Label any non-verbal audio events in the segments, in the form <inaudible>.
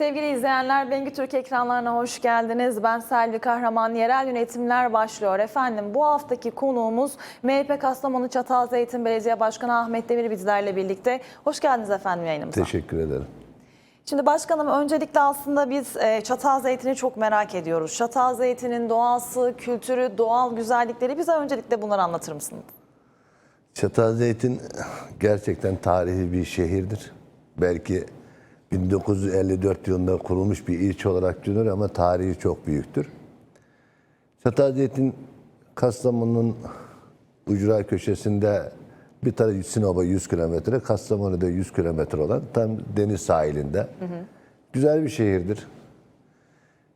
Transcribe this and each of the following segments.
Sevgili izleyenler, Bengi Türk ekranlarına hoş geldiniz. Ben Selvi Kahraman. Yerel yönetimler başlıyor. Efendim bu haftaki konuğumuz MHP Kastamonu Çatalzeytin Belediye Başkanı Ahmet Demir bizlerle birlikte. Hoş geldiniz efendim yayınımıza. Teşekkür ederim. Şimdi başkanım öncelikle aslında biz e, Çatalzeytin'i çok merak ediyoruz. Çatalzeytin'in doğası, kültürü, doğal güzellikleri bize öncelikle bunları anlatır mısınız? Çatalzeytin gerçekten tarihi bir şehirdir. Belki 1954 yılında kurulmuş bir ilçe olarak görünür ama tarihi çok büyüktür. Çatalzeytin Kastamonu'nun ucra köşesinde bir tarafı Sinop'a 100 kilometre, Kastamonu'da 100 kilometre olan tam deniz sahilinde. Güzel bir şehirdir.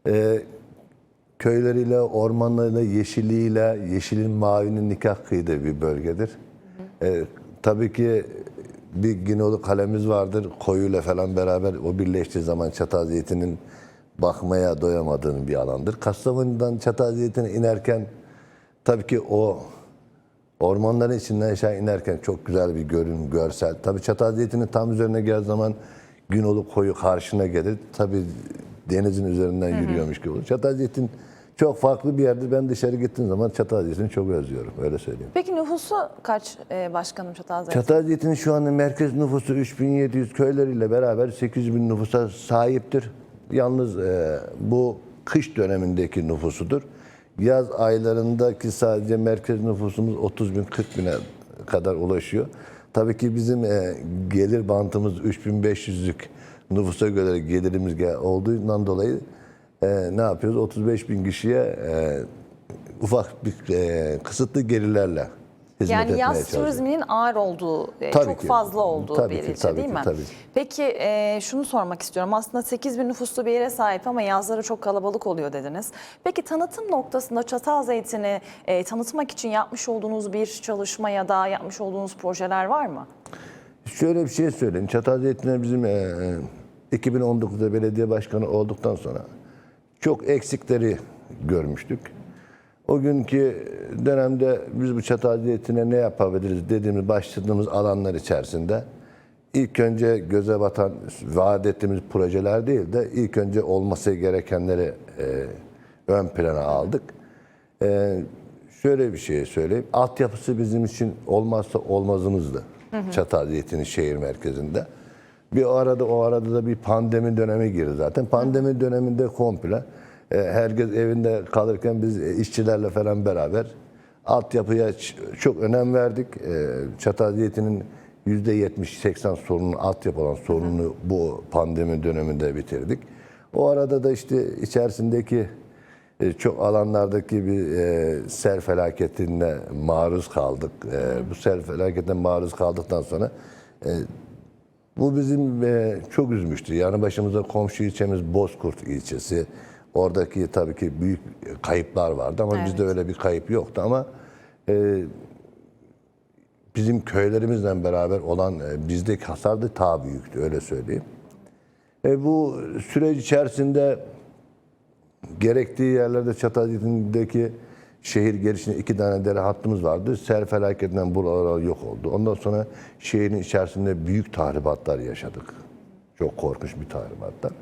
Ee, köyleriyle, ormanlarıyla, yeşiliyle, yeşilin mavinin nikah kıydığı bir bölgedir. Ee, tabii ki bir Ginolu kalemiz vardır. Koyuyla falan beraber o birleştiği zaman Çatalzeytin'in bakmaya doyamadığın bir alandır. Kastamonu'dan Çatalzeytin'e inerken tabii ki o ormanların içinden aşağı inerken çok güzel bir görün, görsel. Tabii Çatalzeytin'in tam üzerine geldiği zaman Günoluk koyu karşına gelir. Tabii denizin üzerinden yürüyormuş gibi olur. Çatalzeytin çok farklı bir yerdir. Ben dışarı gittiğim zaman Çatalzeytin'i çok özlüyorum. Öyle söyleyeyim. Peki nüfusu kaç e, başkanım Çatalzeytin? Çatalzeytin'in şu anda merkez nüfusu 3700 köyleriyle beraber 800 bin nüfusa sahiptir. Yalnız e, bu kış dönemindeki nüfusudur. Yaz aylarındaki sadece merkez nüfusumuz 30 bin 40 bine kadar ulaşıyor. Tabii ki bizim e, gelir bantımız 3500'lük nüfusa göre gelirimiz gel- olduğundan dolayı e, ne yapıyoruz? 35 bin kişiye e, ufak bir e, kısıtlı gelirlerle hizmet Yani etmeye yaz turizminin ağır olduğu, e, Tabii çok ki. fazla olduğu Tabii bir ki, ilçe tabii değil ki, mi? tabii. Peki e, şunu sormak istiyorum. Aslında 8 bin nüfuslu bir yere sahip ama yazları çok kalabalık oluyor dediniz. Peki tanıtım noktasında Çatalzeytin'i e, tanıtmak için yapmış olduğunuz bir çalışma ya da yapmış olduğunuz projeler var mı? Şöyle bir şey söyleyeyim. Çatalzeytin'e bizim e, 2019'da belediye başkanı olduktan sonra çok eksikleri görmüştük. O günkü dönemde biz bu Çatalzeytin'e ne yapabiliriz dediğimiz başladığımız alanlar içerisinde ilk önce göze batan vaat ettiğimiz projeler değil de ilk önce olması gerekenleri e, ön plana aldık. E, şöyle bir şey söyleyeyim. Altyapısı bizim için olmazsa olmazımızdı. Çatalzeytin'in şehir merkezinde. Bir arada o arada da bir pandemi dönemi girdi zaten. Pandemi döneminde komple e, herkes evinde kalırken biz e, işçilerle falan beraber altyapıya çok önem verdik. E, Çatalzeytin'in %70-80 sorunun altyapı olan sorununu bu pandemi döneminde bitirdik. O arada da işte içerisindeki çok alanlardaki bir e, sel felaketine maruz kaldık. Bu sel felaketine maruz kaldıktan sonra bu bizim e, çok üzmüştü. Yani başımıza komşu ilçemiz Bozkurt ilçesi. Oradaki tabii ki büyük kayıplar vardı ama bizde öyle bir kayıp yoktu ama e, bizim köylerimizle beraber olan e, bizdeki hasar da daha büyüktü öyle söyleyeyim. E, bu süreç içerisinde gerektiği yerlerde Çatalhöyük'teki şehir girişinde iki tane dere hattımız vardı. Sel felaketinden buralar yok oldu. Ondan sonra şehrin içerisinde büyük tahribatlar yaşadık. Çok korkunç bir tahribatlar.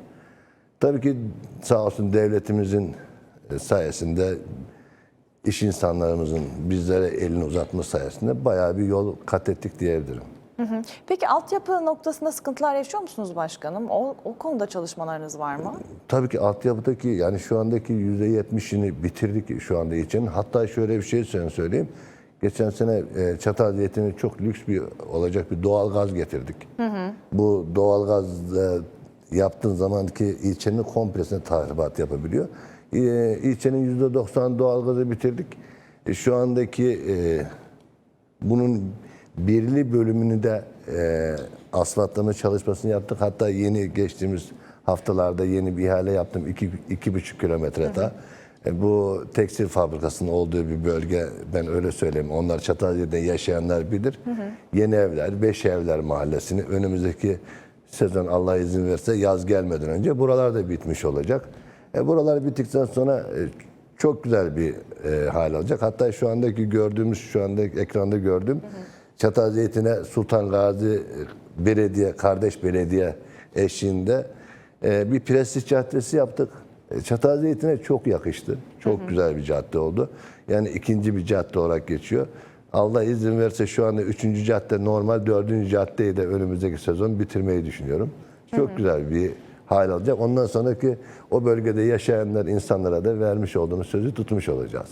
Tabii ki sağ olsun devletimizin e, sayesinde iş insanlarımızın bizlere elini uzatması sayesinde bayağı bir yol kat ettik diyebilirim. Peki altyapı noktasında sıkıntılar yaşıyor musunuz başkanım? O, o konuda çalışmalarınız var mı? Tabii ki altyapıdaki yani şu andaki %70'ini bitirdik şu anda için. Hatta şöyle bir şey söyleyeyim. Geçen sene e, Çatalhöyük'e çok lüks bir olacak bir doğal gaz getirdik. Bu doğal gaz e, yaptığın zamanki ilçenin komplesine tahribat yapabiliyor. E, ilçenin %90 doğal gazı bitirdik. Şu andaki bunun birli bölümünü de e, asfaltlama çalışmasını yaptık. Hatta yeni geçtiğimiz haftalarda yeni bir ihale yaptım. iki, iki buçuk kilometre daha. E, bu tekstil fabrikasının olduğu bir bölge ben öyle söyleyeyim. Onlar Çatalhöyük'te yaşayanlar bilir. Yeni evler, beş evler mahallesini önümüzdeki sezon Allah izin verirse yaz gelmeden önce buralar da bitmiş olacak. E, buralar bittikten sonra e, çok güzel bir e, hal alacak. Hatta şu andaki gördüğümüz, şu anda ekranda gördüğüm Çatalzeytin'e Sultan Gazi Belediye, kardeş belediye eşliğinde E, bir prestij caddesi yaptık. E, Çatalzeytin'e çok yakıştı. Çok güzel bir cadde oldu. Yani ikinci bir cadde olarak geçiyor. Allah izin verirse şu anda üçüncü cadde normal, dördüncü caddeyi de önümüzdeki sezon bitirmeyi düşünüyorum. Çok güzel bir hal alacak. Ondan sonraki o bölgede yaşayanlar insanlara da vermiş olduğumuz sözü tutmuş olacağız.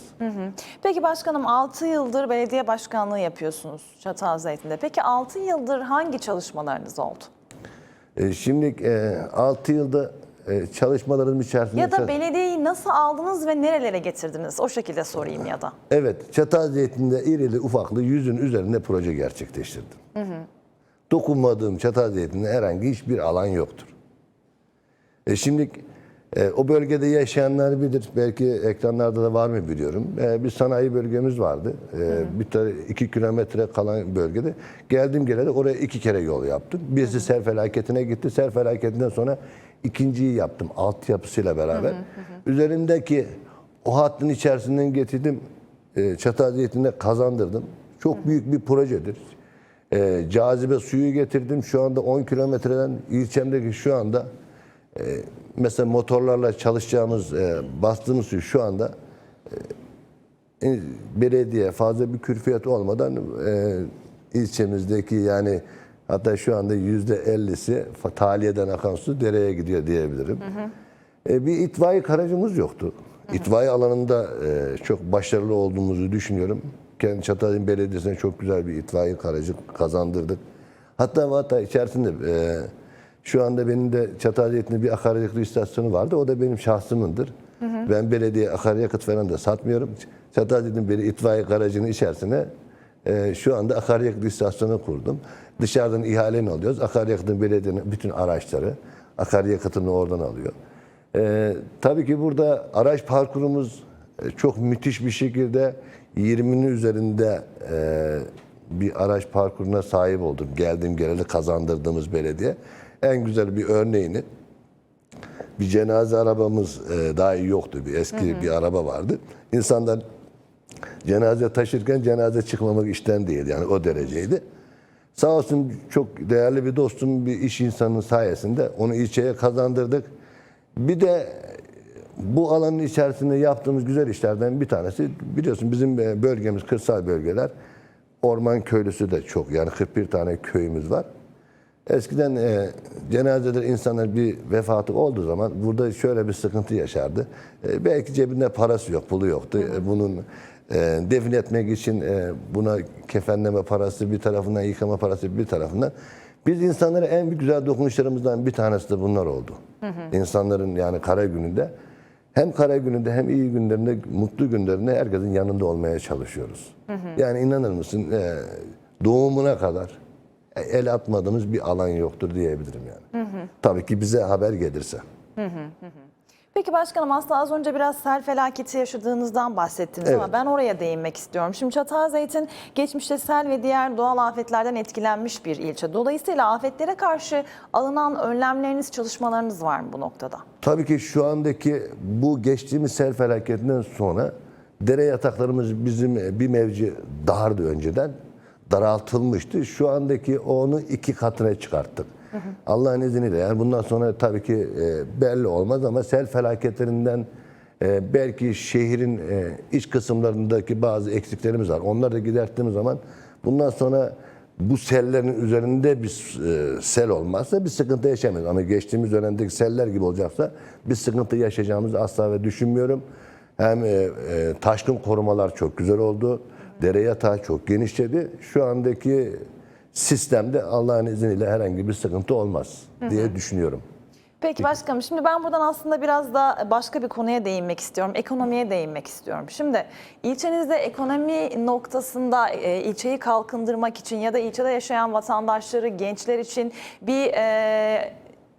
Peki başkanım 6 yıldır belediye başkanlığı yapıyorsunuz Çatalzeytin'de. Peki 6 yıldır hangi çalışmalarınız oldu? E, Şimdi 6 yılda e, çalışmalarımız içerisinde... Ya da belediyeyi nasıl aldınız ve nerelere getirdiniz? O şekilde sorayım ya da. Evet, Çatalzeytin'de irili ufaklı yüzün üzerinde proje gerçekleştirdim. Dokunmadığım Çatalzeytin'de herhangi hiçbir alan yoktur. E şimdi e, o bölgede yaşayanlar bilir. Belki ekranlarda da var mı biliyorum. E, bir sanayi bölgemiz vardı. E, bir tane iki kilometre kalan bölgede. Geldim geleli oraya iki kere yol yaptım. Birisi sel felaketine gitti. Sel felaketinden sonra ikinciyi yaptım. Altyapısıyla beraber. Üzerindeki o hattın içerisinden getirdim. E, Çatalzeytin'e kazandırdım. Çok büyük bir projedir. E, cazibe suyu getirdim. Şu anda 10 kilometreden ilçemdeki şu anda e, mesela motorlarla çalışacağımız, e, bastığımız suyu şu anda e, belediye fazla bir külfiyat olmadan e, ilçemizdeki yani hatta şu anda yüzde ellisi taliyeden akan su dereye gidiyor diyebilirim. E, bir itfaiye aracımız yoktu. İtfaiye alanında e, çok başarılı olduğumuzu düşünüyorum. Kendi Çatalhöyük Belediyesi'ne çok güzel bir itfaiye aracı kazandırdık. Hatta hatta içerisinde e, şu anda benim de Çatalhöyük'te bir akaryakıt istasyonu vardı. O da benim şahsımındır. Ben belediye akaryakıt falan da satmıyorum. Çatalhöyük'ün bir itfaiye aracının içerisine e, şu anda akaryakıt istasyonu kurdum. Dışarıdan ihale alıyoruz. Akaryakıtın belediyenin bütün araçları akaryakıtını oradan alıyor. Ee, tabii ki burada araç parkurumuz e, çok müthiş bir şekilde 20'nin üzerinde e, bir araç parkuruna sahip olduk. Geldiğim geleli kazandırdığımız belediye. En güzel bir örneğini bir cenaze arabamız e, daha iyi yoktu. Bir eski bir araba vardı. İnsanlar cenaze taşırken cenaze çıkmamak işten değil. Yani o dereceydi. Sağ olsun çok değerli bir dostum, bir iş insanının sayesinde onu ilçeye kazandırdık. Bir de bu alanın içerisinde yaptığımız güzel işlerden bir tanesi biliyorsun bizim e, bölgemiz kırsal bölgeler. Orman köylüsü de çok yani 41 tane köyümüz var. Eskiden e, cenazede insanlar bir vefatı olduğu zaman burada şöyle bir sıkıntı yaşardı. E, belki cebinde parası yok, pulu yoktu. E, bunun e, defin etmek için e, buna kefenleme parası bir tarafından, yıkama parası bir tarafından. Biz insanlara en büyük güzel dokunuşlarımızdan bir tanesi de bunlar oldu. İnsanların yani kara gününde hem kara gününde hem iyi günlerinde, mutlu günlerinde herkesin yanında olmaya çalışıyoruz. Yani inanır mısın e, doğumuna kadar el atmadığımız bir alan yoktur diyebilirim yani. Tabii ki bize haber gelirse. Peki başkanım aslında az önce biraz sel felaketi yaşadığınızdan bahsettiniz Evet. ama ben oraya değinmek istiyorum. Şimdi Çatalzeytin geçmişte sel ve diğer doğal afetlerden etkilenmiş bir ilçe. Dolayısıyla afetlere karşı alınan önlemleriniz, çalışmalarınız var mı bu noktada? Tabii ki şu andaki bu geçtiğimiz sel felaketinden sonra dere yataklarımız bizim e, bir mevci dardı önceden. Daraltılmıştı. Şu andaki onu iki katına çıkarttık. Allah'ın izniyle yani bundan sonra tabii ki e, belli olmaz ama sel felaketlerinden e, belki şehrin e, iç kısımlarındaki bazı eksiklerimiz var. Onları da giderttiğimiz zaman bundan sonra bu sellerin üzerinde bir e, sel olmazsa bir sıkıntı yaşamayız. Ama geçtiğimiz dönemdeki seller gibi olacaksa bir sıkıntı yaşayacağımızı asla ve düşünmüyorum. Hem e, e, taşkın korumalar çok güzel oldu. Dere yatağı çok genişledi. Şu andaki sistemde Allah'ın izniyle herhangi bir sıkıntı olmaz diye düşünüyorum. Peki başkanım şimdi ben buradan aslında biraz da başka bir konuya değinmek istiyorum. Ekonomiye değinmek istiyorum. Şimdi ilçenizde ekonomi noktasında e, ilçeyi kalkındırmak için ya da ilçede yaşayan vatandaşları, gençler için bir e,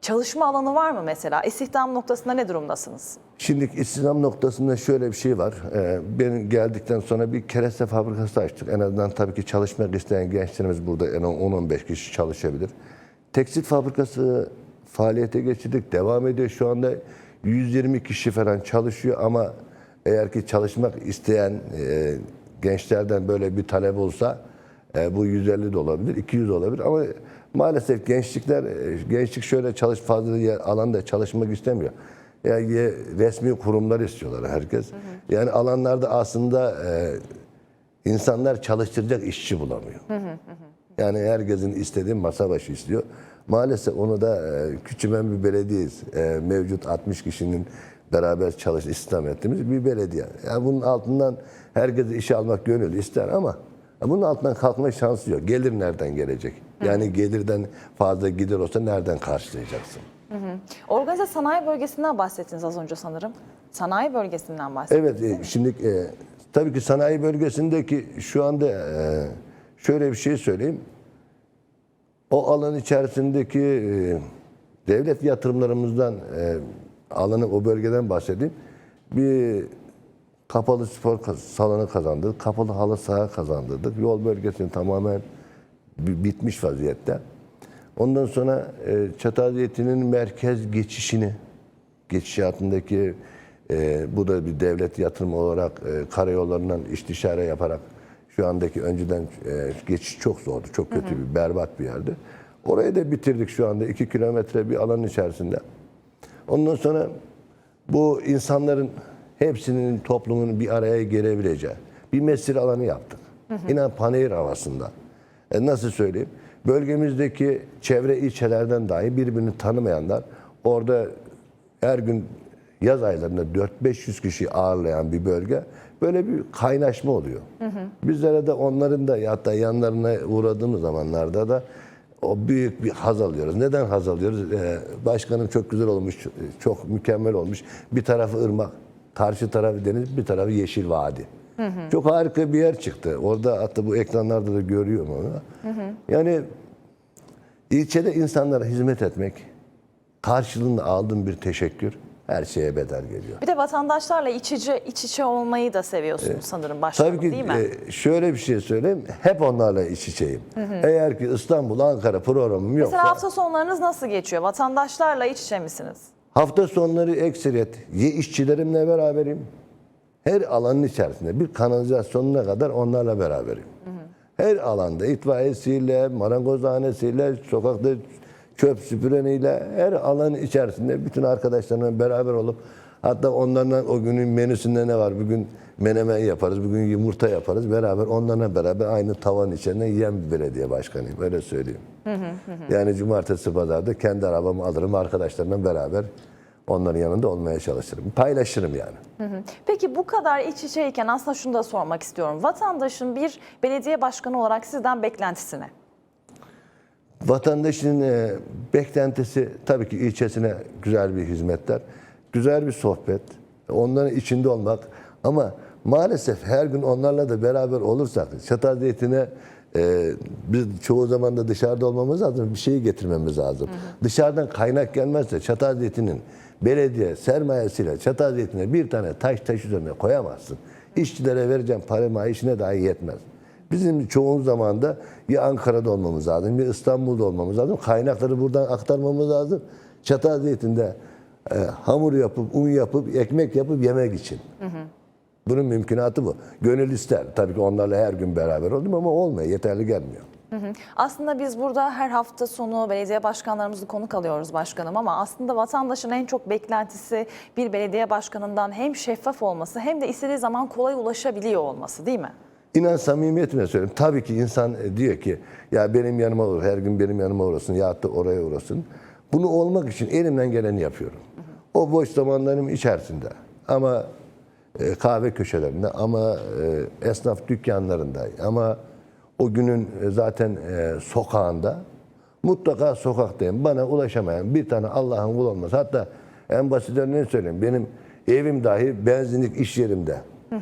çalışma alanı var mı mesela? İstihdam noktasında ne durumdasınız? Şimdi istihdam noktasında şöyle bir şey var. Ee, ben geldikten sonra bir kereste fabrikası açtık. En azından tabii ki çalışmak isteyen gençlerimiz burada en az 10-15 kişi çalışabilir. Tekstil fabrikası faaliyete geçirdik. Devam ediyor. Şu anda 120 kişi falan çalışıyor ama eğer ki çalışmak isteyen e, gençlerden böyle bir talep olsa e, bu 150 de olabilir, 200 olabilir ama Maalesef gençlikler, e, gençlik şöyle çalış fazla alanda çalışmak istemiyor. Yani resmi kurumlar istiyorlar herkes. Yani alanlarda aslında e, insanlar çalıştıracak işçi bulamıyor. Yani herkesin istediği masa başı istiyor. Maalesef onu da e, küçümen bir belediyeyiz. E, mevcut 60 kişinin beraber çalış istihdam ettiğimiz bir belediye. Yani bunun altından herkes işe almak gönül ister ama bunun altından kalkma şansı yok. Gelir nereden gelecek? Yani gelirden fazla gider olsa nereden karşılayacaksın? Organize sanayi bölgesinden bahsettiniz az önce sanırım. Sanayi bölgesinden bahsettiniz. Evet, e, şimdi e, tabii ki sanayi bölgesindeki şu anda e, şöyle bir şey söyleyeyim. O alan içerisindeki e, devlet yatırımlarımızdan e, alanı o bölgeden bahsedeyim. Bir kapalı spor salonu kazandırdık, kapalı halı saha kazandırdık. Yol bölgesini tamamen bitmiş vaziyette. Ondan sonra e, Çatalhöyük'ün merkez geçişini, geçişatındaki e, bu da bir devlet yatırımı olarak e, karayollarından istişare yaparak şu andaki önceden e, geçiş çok zordu. Çok kötü bir berbat bir yerdi. Orayı da bitirdik şu anda 2 kilometre bir alanın içerisinde. Ondan sonra bu insanların hepsinin toplumun bir araya gelebileceği bir mesire alanı yaptık. İnan panayır havasında. E nasıl söyleyeyim? Bölgemizdeki çevre ilçelerden dahi birbirini tanımayanlar orada her gün yaz aylarında 4-500 kişi ağırlayan bir bölge böyle bir kaynaşma oluyor. Bizlere de onların da hatta yanlarına uğradığımız zamanlarda da o büyük bir haz alıyoruz. Neden haz alıyoruz? Ee, başkanım çok güzel olmuş, çok mükemmel olmuş. Bir tarafı ırmak, karşı tarafı deniz, bir tarafı yeşil vadi. Çok harika bir yer çıktı. Orada hatta bu ekranlarda da görüyorum onu. Yani ilçede insanlara hizmet etmek, karşılığında aldığım bir teşekkür her şeye bedel geliyor. Bir de vatandaşlarla iç içe, iç içe olmayı da seviyorsunuz sanırım başkanım Tabii ki değil mi? e, şöyle bir şey söyleyeyim. Hep onlarla iç içeyim. Eğer ki İstanbul, Ankara programım yoksa Mesela hafta sonlarınız nasıl geçiyor? Vatandaşlarla iç içe misiniz? hafta sonları ekseriyet ye işçilerimle beraberim. Her alanın içerisinde bir kanalizasyonuna kadar onlarla beraberim. Her alanda itfaiyesiyle, marangozhanesiyle, sokakta çöp süpüreniyle her alanın içerisinde bütün arkadaşlarımla beraber olup hatta onlarla o günün menüsünde ne var? Bugün menemen yaparız, bugün yumurta yaparız. Beraber onlarla beraber aynı tavan içerisinde yiyen bir belediye başkanıyım. Öyle söyleyeyim. Yani cumartesi pazarda kendi arabamı alırım arkadaşlarımla beraber onların yanında olmaya çalışırım. Paylaşırım yani. Hı hı. Peki bu kadar iç içeyken aslında şunu da sormak istiyorum. Vatandaşın bir belediye başkanı olarak sizden beklentisi ne? Vatandaşın e, beklentisi tabii ki ilçesine güzel bir hizmetler, güzel bir sohbet, onların içinde olmak ama maalesef her gün onlarla da beraber olursak çatal zeytine e, biz çoğu zaman da dışarıda olmamız lazım, bir şeyi getirmemiz lazım. Dışarıdan kaynak gelmezse çatal zeytinin belediye sermayesiyle çatal zeytine bir tane taş taş üzerine koyamazsın. İşçilere vereceğim para maaşına dahi yetmez. Bizim çoğu zaman da ya Ankara'da olmamız lazım, ya İstanbul'da olmamız lazım. Kaynakları buradan aktarmamız lazım. Çatal zeytinde e, hamur yapıp, un yapıp, ekmek yapıp yemek için. Bunun mümkünatı bu. Gönül ister. Tabii ki onlarla her gün beraber oldum ama olmuyor. Yeterli gelmiyor. Hı hı. Aslında biz burada her hafta sonu belediye başkanlarımızı konuk alıyoruz başkanım ama aslında vatandaşın en çok beklentisi bir belediye başkanından hem şeffaf olması hem de istediği zaman kolay ulaşabiliyor olması değil mi? İnan samimiyetimle söylüyorum. Tabii ki insan e, diyor ki ya benim yanıma uğra, her gün benim yanıma uğrasın ya da oraya uğrasın. Bunu olmak için elimden geleni yapıyorum. O boş zamanlarım içerisinde ama e, kahve köşelerinde ama e, esnaf dükkanlarında ama o günün e, zaten e, sokağında mutlaka sokaktayım. Bana ulaşamayan bir tane Allah'ın kulu olmaz. Hatta en basit örneğini söyleyeyim. Benim evim dahi benzinlik iş yerimde.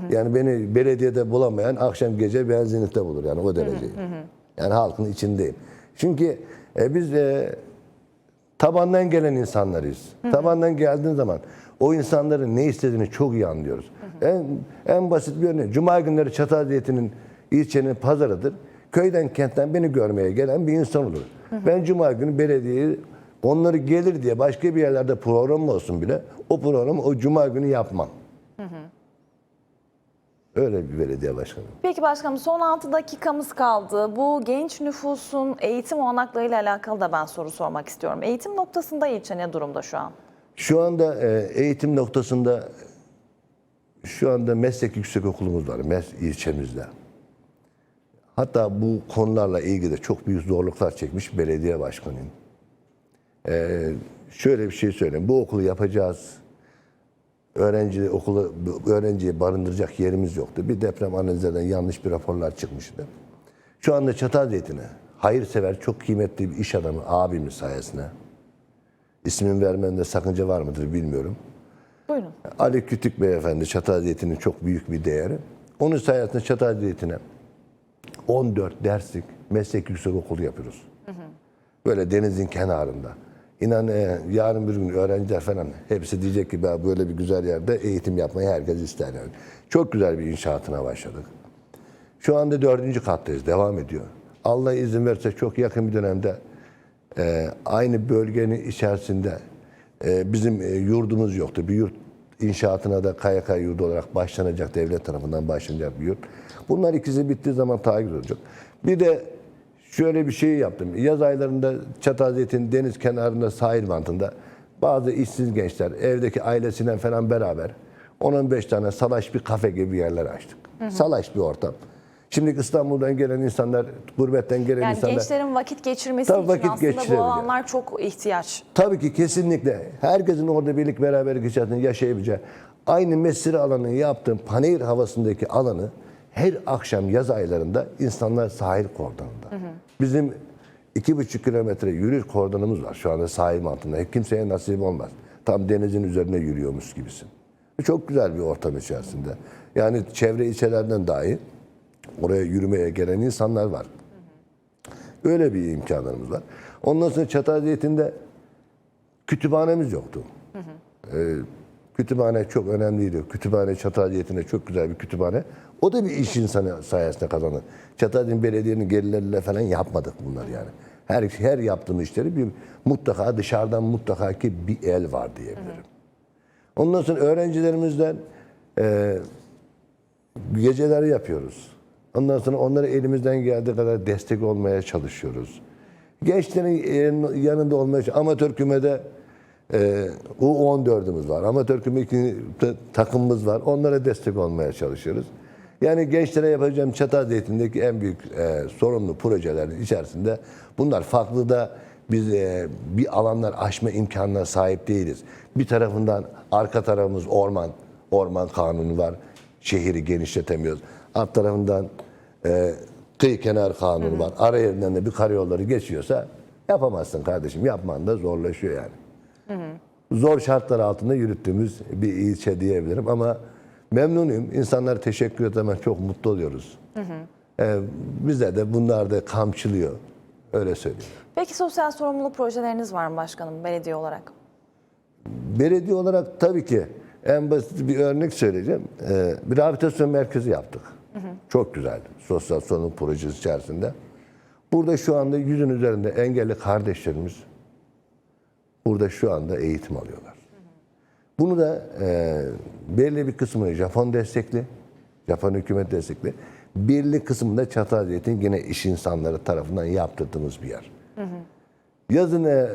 Yani beni belediyede bulamayan akşam gece benzinlikte bulur yani o derece. Yani halkın içindeyim. Çünkü e, biz e, tabandan gelen insanlarıyız. Tabandan geldiğin zaman o insanların ne istediğini çok iyi anlıyoruz. En en basit bir örnek. Cuma günleri Çatalhöyük'ün ilçenin pazarıdır. Köyden kentten beni görmeye gelen bir insan olur. Ben cuma günü belediyeyi onları gelir diye başka bir yerlerde program olsun bile o programı o cuma günü yapmam. Öyle bir belediye başkanı. Peki başkanım son 6 dakikamız kaldı. Bu genç nüfusun eğitim olanaklarıyla alakalı da ben soru sormak istiyorum. Eğitim noktasında ilçe ne durumda şu an? Şu anda e, eğitim noktasında şu anda meslek yüksekokulumuz var mes ilçemizde. Hatta bu konularla ilgili de çok büyük zorluklar çekmiş belediye başkanıyım. E, şöyle bir şey söyleyeyim. Bu okulu yapacağız. Öğrenci okulu öğrenciyi barındıracak yerimiz yoktu. Bir deprem analizlerden yanlış bir raporlar çıkmıştı. Şu anda Çatalzeytin'e hayırsever çok kıymetli bir iş adamı abimin sayesinde. İsmini vermemde sakınca var mıdır bilmiyorum. Buyurun. Ali Kütük Beyefendi Çatalzeytin'in çok büyük bir değeri. Onun sayesinde Çatalzeytin'e 14 derslik meslek yüksekokulu yapıyoruz. Böyle denizin kenarında. İnan e, yarın bir gün öğrenciler falan hepsi diyecek ki "Ben böyle bir güzel yerde eğitim yapmayı herkes ister yani. Çok güzel bir inşaatına başladık. Şu anda dördüncü kattayız. Devam ediyor. Allah izin verirse çok yakın bir dönemde e, aynı bölgenin içerisinde e, bizim e, yurdumuz yoktu. Bir yurt inşaatına da KYK yurdu olarak başlanacak. Devlet tarafından başlanacak bir yurt. Bunlar ikisi bittiği zaman tahayyül olacak. Bir de şöyle bir şey yaptım. Yaz aylarında Çatalzeytin deniz kenarında sahil bantında bazı işsiz gençler evdeki ailesiyle falan beraber 10-15 tane salaş bir kafe gibi yerler açtık. Salaş bir ortam. Şimdi İstanbul'dan gelen insanlar, gurbetten gelen Yani insanlar... gençlerin vakit geçirmesi Tabii için vakit aslında bu alanlar çok ihtiyaç. Tabii ki kesinlikle. Herkesin orada birlik beraberlik içerisinde yaşayabileceği, aynı mesire alanı yaptığım panayır havasındaki alanı her akşam yaz aylarında insanlar sahil kordonunda. Bizim iki buçuk kilometre yürüyüş kordonumuz var şu anda sahil mantığında. Kimseye nasip olmaz. Tam denizin üzerine yürüyormuş gibisin. Çok güzel bir ortam içerisinde. Yani çevre ilçelerden dahi oraya yürümeye gelen insanlar var. Öyle bir imkanlarımız var. Ondan sonra Çatalzeytin'de kütüphanemiz yoktu. Ee, kütüphane çok önemliydi. Kütüphane Çatalzeytin'de çok güzel bir kütüphane. O da bir iş insanı sayesinde kazandı. Çatalzeytin Belediye'nin gelirleriyle falan yapmadık bunlar yani. Her her yaptığımız işleri bir mutlaka dışarıdan mutlaka ki bir el var diyebilirim. Ondan sonra öğrencilerimizden e, geceleri yapıyoruz. Ondan sonra onlara elimizden geldiği kadar destek olmaya çalışıyoruz. Gençlerin yanında olmaya Amatör kümede e, U14'ümüz var. Amatör küme takımımız var. Onlara destek olmaya çalışıyoruz. Yani gençlere yapacağım Çatalzeytin'deki en büyük e, sorumlu projelerin içerisinde bunlar farklı da biz e, bir alanlar aşma imkanına sahip değiliz. Bir tarafından arka tarafımız orman, orman kanunu var. Şehri genişletemiyoruz. Alt tarafından e, kıyı kenar kanunu var. Ara yerinden de bir karayolları geçiyorsa yapamazsın kardeşim. Yapman da zorlaşıyor yani. Zor şartlar altında yürüttüğümüz bir ilçe diyebilirim ama memnunuyum. İnsanlar teşekkür etmem çok mutlu oluyoruz. E, bize de bunlar da kamçılıyor. Öyle söyleyeyim. Peki sosyal sorumluluk projeleriniz var mı başkanım belediye olarak? Belediye olarak tabii ki en basit bir örnek söyleyeceğim. Ee, bir rehabilitasyon merkezi yaptık. Çok güzel. Sosyal sorumluluk projesi içerisinde. Burada şu anda yüzün üzerinde engelli kardeşlerimiz burada şu anda eğitim alıyorlar. Bunu da e, belli bir kısmını Japon destekli, Japon hükümet destekli, belli kısmında Çatalzeytin yine iş insanları tarafından yaptırdığımız bir yer. Yazın e,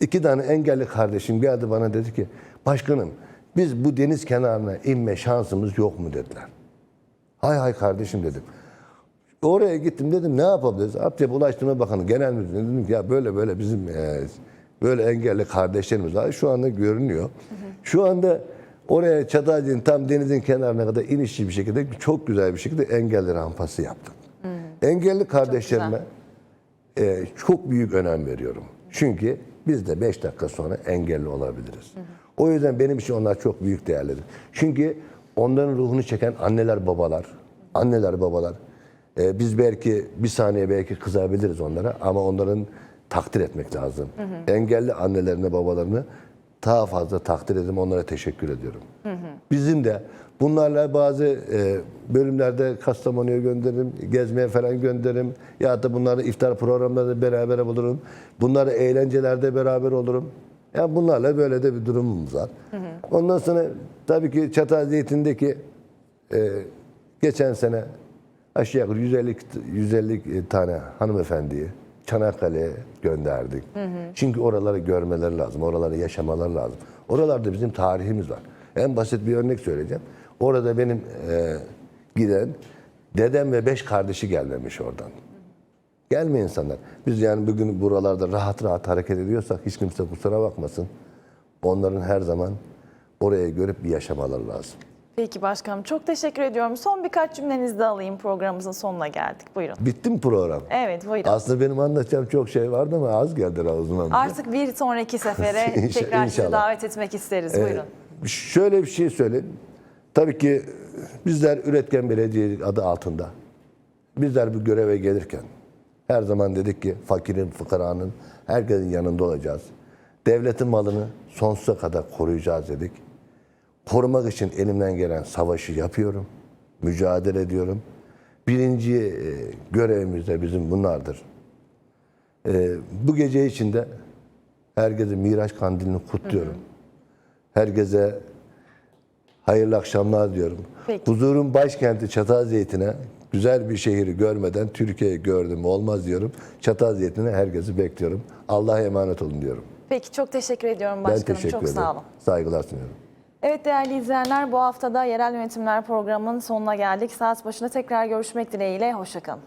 iki tane engelli kardeşim geldi bana dedi ki başkanım biz bu deniz kenarına inme şansımız yok mu dediler. Hay hay kardeşim dedim. Oraya gittim dedim ne yapabiliriz? Altyapı Ulaştırma Bakanı Genel Müdürü dedim ki ya böyle böyle bizim e, böyle engelli kardeşlerimiz var. Şu anda görünüyor. Şu anda oraya Çatalca'nın tam denizin kenarına kadar inişli bir şekilde çok güzel bir şekilde engelli rampası yaptık. Engelli kardeşlerime e, çok büyük önem veriyorum. Çünkü biz de 5 dakika sonra engelli olabiliriz. O yüzden benim için onlar çok büyük değerlidir. Çünkü onların ruhunu çeken anneler babalar, anneler babalar. e, biz belki bir saniye belki kızabiliriz onlara ama onların takdir etmek lazım. Engelli annelerine babalarını daha fazla takdir edip onlara teşekkür ediyorum. Bizim de bunlarla bazı e, bölümlerde Kastamonu'ya gönderirim, gezmeye falan gönderirim. Ya da bunları iftar programlarında beraber bulurum. Bunları eğlencelerde beraber olurum. Ya bunlarla böyle de bir durumumuz var. Ondan sonra tabii ki Çatalzeytin'deki e, Geçen sene aşağı yukarı 150, 150 tane hanımefendiyi Çanakkale'ye gönderdik. Çünkü oraları görmeleri lazım, oraları yaşamaları lazım. Oralarda bizim tarihimiz var. En basit bir örnek söyleyeceğim. Orada benim e, giden dedem ve beş kardeşi gelmemiş oradan. Gelme insanlar. Biz yani bugün buralarda rahat rahat hareket ediyorsak hiç kimse kusura bakmasın. Onların her zaman oraya görüp bir yaşamaları lazım. Peki başkanım çok teşekkür ediyorum. Son birkaç cümlenizi de alayım programımızın sonuna geldik. Buyurun. Bitti mi program? Evet buyurun. Aslında benim anlatacağım çok şey vardı ama az geldi ağzımdan. Artık bir sonraki sefere <laughs> tekrar sizi davet etmek isteriz. Ee, Buyurun. Şöyle bir şey söyleyeyim. Tabii ki bizler üretken belediyelik adı altında. Bizler bu göreve gelirken her zaman dedik ki fakirin, fıkaranın, herkesin yanında olacağız. Devletin malını sonsuza kadar koruyacağız dedik. Korumak için elimden gelen savaşı yapıyorum. Mücadele ediyorum. Birinci e, görevimiz de bizim bunlardır. E, bu gece içinde herkesin Miraç Kandilini kutluyorum. Herkese hayırlı akşamlar diyorum. Peki. Huzurun başkenti Çatalzeytin'e güzel bir şehri görmeden Türkiye'yi gördüm olmaz diyorum. Çatalzeytin'e herkesi bekliyorum. Allah'a emanet olun diyorum. Peki çok teşekkür ediyorum Ben başkanım. teşekkür çok ederim. sağ olun. Saygılar sunuyorum. Evet değerli izleyenler bu haftada Yerel Yönetimler programının sonuna geldik. Saat başında tekrar görüşmek dileğiyle. Hoşçakalın.